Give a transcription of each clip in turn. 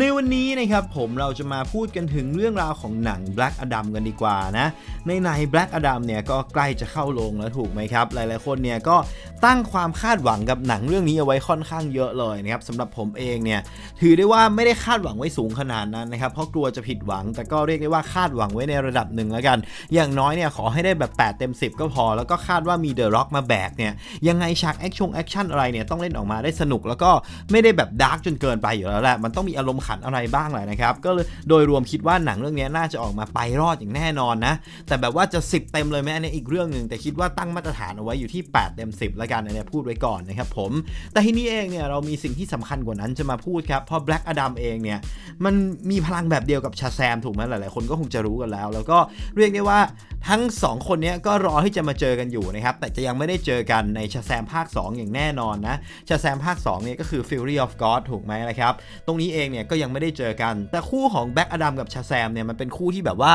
ในวันนี้นะครับผมเราจะมาพูดกันถึงเรื่องราวของหนัง Black Adam กันดีกว่านะ ในใน Black Adam เนี่ยก็ใกล้จะเข้าโรงแล้วถูกไหมครับ หลายๆคนเนี่ยก็ตั้งความคาดหวังกับหนังเรื่องนี้เอาไว้ค่อนข้างเยอะเลยนะครับสำหรับผมเองเนี่ยถือได้ว่าไม่ได้คาดหวังไว้สูงขนาดนั้นนะครับเพราะกลัวจะผิดหวัง แต่ก็เรียกได้ว่าคาดหวังไว้ในระดับหนึ่งแล้วกัน อย่างน้อยเนี่ยขอให้ได้แบบ 8 เต็ม 10 ก็พอ แล้วก็คาดว่ามีเดอะร็อกมาแบกเนี่ยยังไงฉากแอคชั่นแอคชั่นอะไรเนี่ยต้องเล่นออกมาได้สนุกแล้วก็ไม่ได้แบบดาร์กจนเกินไปอยู่แล้วแหละมันต้องมีอารมณ์ขันอะไรบ้างแหละนะครับ ก็โดยรวมคิดว่าหนังเรื่องนี้น่าจะออกมาไปรอดอย่างแน่นอนนะ แต่แบบว่าจะ 10 เต็มเลยไหมอันนี้อีกเรื่องหนึ่งแต่คิดว่าตั้งมาตรฐานเอาไว้อยู่ที่ 8 เต็ม 10แล้วกันอันนี้พูดไว้ก่อนนะครับผม แต่ทีนี้เองเนี่ยเรามีสิ่งที่สำคัญกว่านั้นจะมาพูดครับเพราะ Black Adam เองเนี่ยมันมีพลังแบบเดียวกับชาแซมถูกไหมหลายๆ คนก็คงจะรู้กันแล้ว แล้วก็เรียกได้ว่า ทั้ง 2 คนนี้ก็รอที่จะมาเจอกันอยู่นะครับ แต่จะยังไม่ได้เจอกันในชาแซมภาค 2 อย่างแน่นอนนะชาแซมภาค2เนี่ยก็คือ Fury of God ถูกไหมนะครับ ตรงนี้เองเนี่ยก็ยังไม่ได้เจอกัน แต่คู่ของแบ็กอดัมกับชาแซมเนี่ยมันเป็นคู่ที่แบบว่า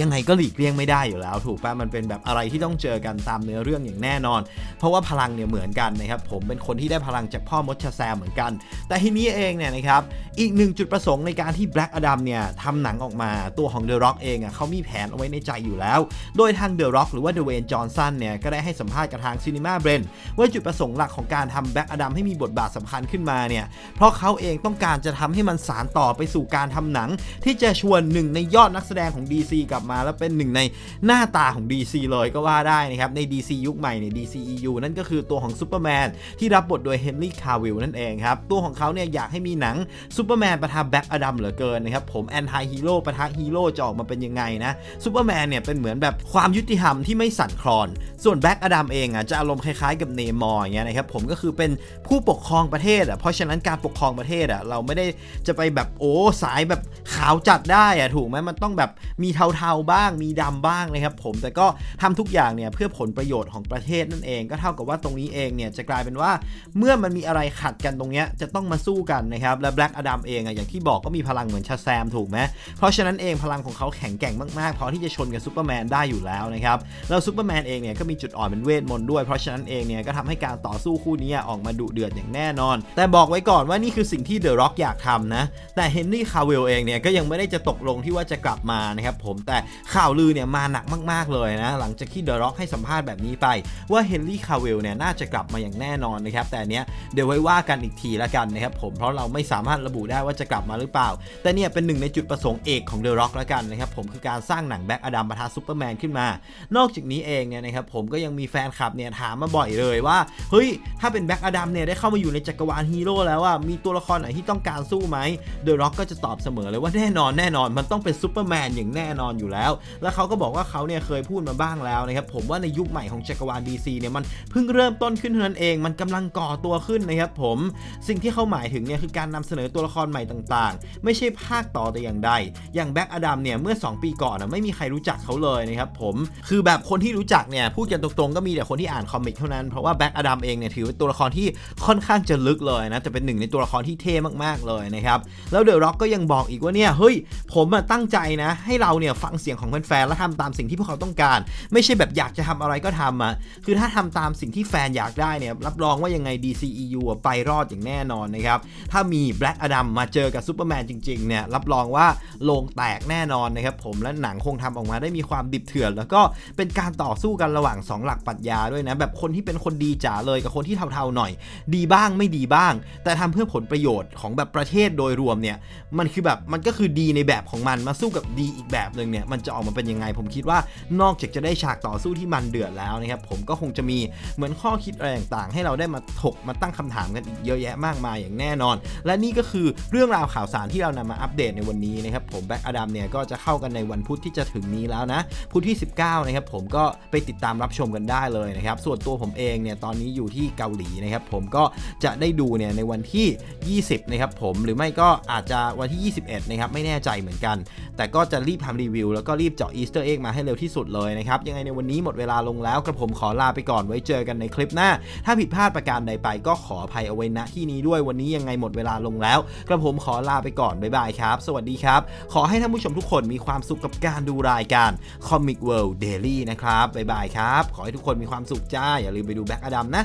ยังไงก็หลีกเลี่ยงไม่ได้อยู่แล้ว ถูกปะมันเป็นแบบอะไรที่ต้องเจอกันตามเนื้อเรื่องอย่างแน่นอน เพราะว่าพลังเนี่ยเหมือนกันนะครับผมเป็นคนที่ได้พลังจากพ่อมดชาแซมเหมือนกัน แต่ทีนี้เองเนี่ยนะครับอีกหนึ่งจุดประสงค์ในการที่ Black Adam เนี่ยทำหนังออกมาตัวของ The Rock เองอะเขามีแผนเอาไว้ในใจอยู่แล้ว โดยทาง The Rock หรือว่า Dwayne Johnson เนี่ยก็ได้ให้สัมภาษณ์กับทาง Cinema Blend ว่าจุดประสงค์หลักของการทำ Black Adam ให้มีบทบาทสำคัญขึ้นมาเนี่ยเพราะเขาเองต้องการจะทำให้มันสารต่อไปสู่การทำหนัง ที่จะชวนหนึ่งในยอดนักแสดงของ DC กลับมาแล้วเป็นหนึ่งในหน้าตาของ DC เลยก็ว่าได้นะครับ ใน DC ยุคใหม่ใน DCEU นั่นก็คือตัวของซูเปอร์แมนที่รับบทโดยเฮนรี่คาวิลนั่นเองครับ ตัวของเขาเนี่ยอยากให้มีหนังซูเปอร์แมนประทะแบ็กอดัมเหลือเกินนะครับผมแอนตี้ฮีโร่ประทะฮีโร่จะออกมาเป็นยังไงนะซูเปอร์แมนเนี่ยเป็นเหมือนแบบความยุติธรรมที่ไม่สั่นคลอน ส่วนแบ็กอดัมเองอะจะอารมณ์คล้ายๆกับเนมอร์อย่างเงี้ยนะครับผมก็คือเป็นผู้ปกครองประเทศอะเพราะฉะนั้นการปกครองประเทศอะเราไม่ได้จะไปแบบโอ้สายแบบขาวจัดได้อะถูกไหมมันต้องแบบมีเทาๆบ้าง มีดำบ้างนะครับผมแต่ก็ทำทุกอย่างเนี่ยเพื่อผลประโยชน์ของประเทศนั่นเอง ก็เท่ากับว่าตรงนี้เองเนี่ยจะกลายเป็นว่าเมื่อมันมีอะไรขัดกันตรงเนี้ยจะต้องมาสู้กันนะครับและแบล็กอดัมเองอะอย่างที่บอกก็มีพลังเหมือนชาแซมถูกไหมเพราะฉะนั้นเองพลังของเขาแข็งแกร่งมากๆพอที่จะชนกับซูเปอร์แมนได้อยู่แล้วนะครับแล้วซูเปอร์แมนเองเนี่ยก็มีจุดอ่อนเป็นเวทมนต์ด้วยเพราะฉะนั้นเองเนี่ยก็ทำให้การต่อสู้คู่นี้ออกมาดุเดือดอย่างแน่นอน แต่บอกไว้ก่อนว่านี่คือสิ่งที่เดอะร็อกอยากทำนะแต่เฮนรี่คาวิลเองเนี่ยก็ยังไม่ได้จะตกลงที่ว่าจะกลับมานะครับผมแต่ข่าวลือเนี่ยมาหนักมากๆเลยนะ หลังจากที่เดอะร็อกให้สัมภาษณ์แบบนี้ไป ว่าเฮนรี่คาเวลเนี่ยน่าจะกลับมาอย่างแน่นอนนะครับแต่เนี้ยเดี๋ยวไว้ว่ากันอีกทีละกันนะครับผมเพราะเราไม่สามารถระบุได้ว่าจะกลับมาหรือเปล่า แต่เนี่ยเป็นหนึ่งในจุดประสงค์เอกของเดอะร็อกละกันนะครับผมคือการสร้างหนังแบ็กอดัมปะทะซูเปอร์แมนขึ้นมา นอกจากนี้เองเนี่ยนะครับผมก็ยังมีแฟนคลับเนี่ยถามมาบ่อยเลยว่าเฮ้ยถ้าเป็นแบ็กอดัมเนี่ยได้เข้ามาอยู่ในจักรวาลฮีโร่แล้วอะมีตัวละครไหนที่ต้องการสู้ไหมเดอะร็อกก็จะตอบเสมอเลยว่าแน่นอนแน่นอนมันต้องเป็นซูเปอร์แมนอย่างแน่นอนอยู่แล้ว แล้วเขาก็บอกว่าเขาเนี่ยเคยพูดมาบ้างแล้วนะครับผมว่าในยุคใหม่ของจักรวาล DC เนี่ยมันเพิ่งเริ่มต้นขึ้นเท่านั้นเองมันกำลังก่อตัวขึ้นนะครับผมสิ่งที่เขาหมายถึงเนี่ยคือการนำเสนอตัวละครใหม่ต่างๆ ไม่ใช่ภาคต่อแต่อย่างใด อย่างแบ็กอดัมเนี่ยเมื่อ 2 ปีก่อนนะไม่มีใครรู้จักเขาเลยนะครับผมคือแบบคนที่รู้จักเนี่ยพูดกันตรงๆก็มีแต่คนที่อ่านคอมิกเท่านั้นเพราะว่าแบ็กอดัมเองเนี่ยถือเป็นตัวละครที่ค่อนข้างจะลึกเลยนะแต่เป็นหนึ่งในตัวละครที่เท่มากๆเลยนะครับแล้วเดอะร็อกก็ยังบอกอีกว่าเนี่ยเฮ้ยผมตั้งใจนะให้เราเนี่ยฟังเสียงของแฟนๆและทำตามสิ่งที่พวกเขาต้องการ ไม่ใช่แบบอยากจะทำอะไรก็ทำอะคือถ้าทำตามสิ่งที่แฟนอยากได้เนี่ยรับรองว่ายังไง DCEU อะไปรอดอย่างแน่นอนนะครับถ้ามี Black Adam มาเจอกับซูเปอร์แมนจริงๆเนี่ยรับรองว่าโลงแตกแน่นอนนะครับผมและหนังคงทำออกมาได้มีความดิบเถื่อน แล้วก็เป็นการต่อสู้กันระหว่าง 2 หลักปรัชญาด้วยนะแบบคนที่เป็นคนดีจ๋าเลยกับคนที่เทาๆหน่อย ดีบ้างไม่ดีบ้าง แต่ทำเพื่อผลประโยชน์ของแบบประเทศโดยรวมเนี่ยมันคือแบบมันก็คือดีในแบบของมันมาสู้กับดีอีกแบบหนึ่งเนี่ยมันจะออกมาเป็นยังไง ผมคิดว่านอกจากจะได้ฉากต่อสู้ที่มันเดือดแล้วนะครับผมก็คงจะมีเหมือนข้อคิดอะไรต่างๆ ให้เราได้มาถกมาตั้งคำถามกันอีกเยอะแยะมากมายอย่างแน่นอน และนี่ก็คือเรื่องราวข่าวสารที่เรานำมาอัปเดตในวันนี้นะครับผมแบ็กอดัมเนี่ยก็จะเข้ากันในวันพุธที่จะถึงนี้แล้วนะพุธที่ 19นะครับผมก็ไปติดตามรับชมกันได้เลยนะครับส่วนตัวผมเองเนี่ยตอนนี้อยู่ที่เกาหลีนะครับผมก็จะได้ดูเนี่ยในวันที่ 20นะครับผมหรือไม่ก็อาจจะวันที่ 21นะครับไม่แน่ใจเหมือนกัน แต่ก็จะรีบทำรีวิวแล้วก็รีบเจาะอีสเตอร์เอ็กมาให้เร็วที่สุดเลยนะครับ ยังไงในวันนี้หมดเวลาลงแล้วกระผมขอลาไปก่อนไว้เจอกันในคลิปหน้า ถ้าผิดพลาดประการใดไปก็ขออภัยเอาไว้ณที่นี้ด้วยวันนี้ยังไงหมดเวลาลงแล้ว กระผมขอลาไปก่อนบ๊ายบายครับ สวัสดีครับ ขอให้ท่านผู้ชมทุกคนมีความสุขกับการดูรายการ Comic World Daily นะครับบ๊ายบายครับ ขอให้ทุกคนมีความสุขจ้าอย่าลืมไปดูแบ็กอดัมนะ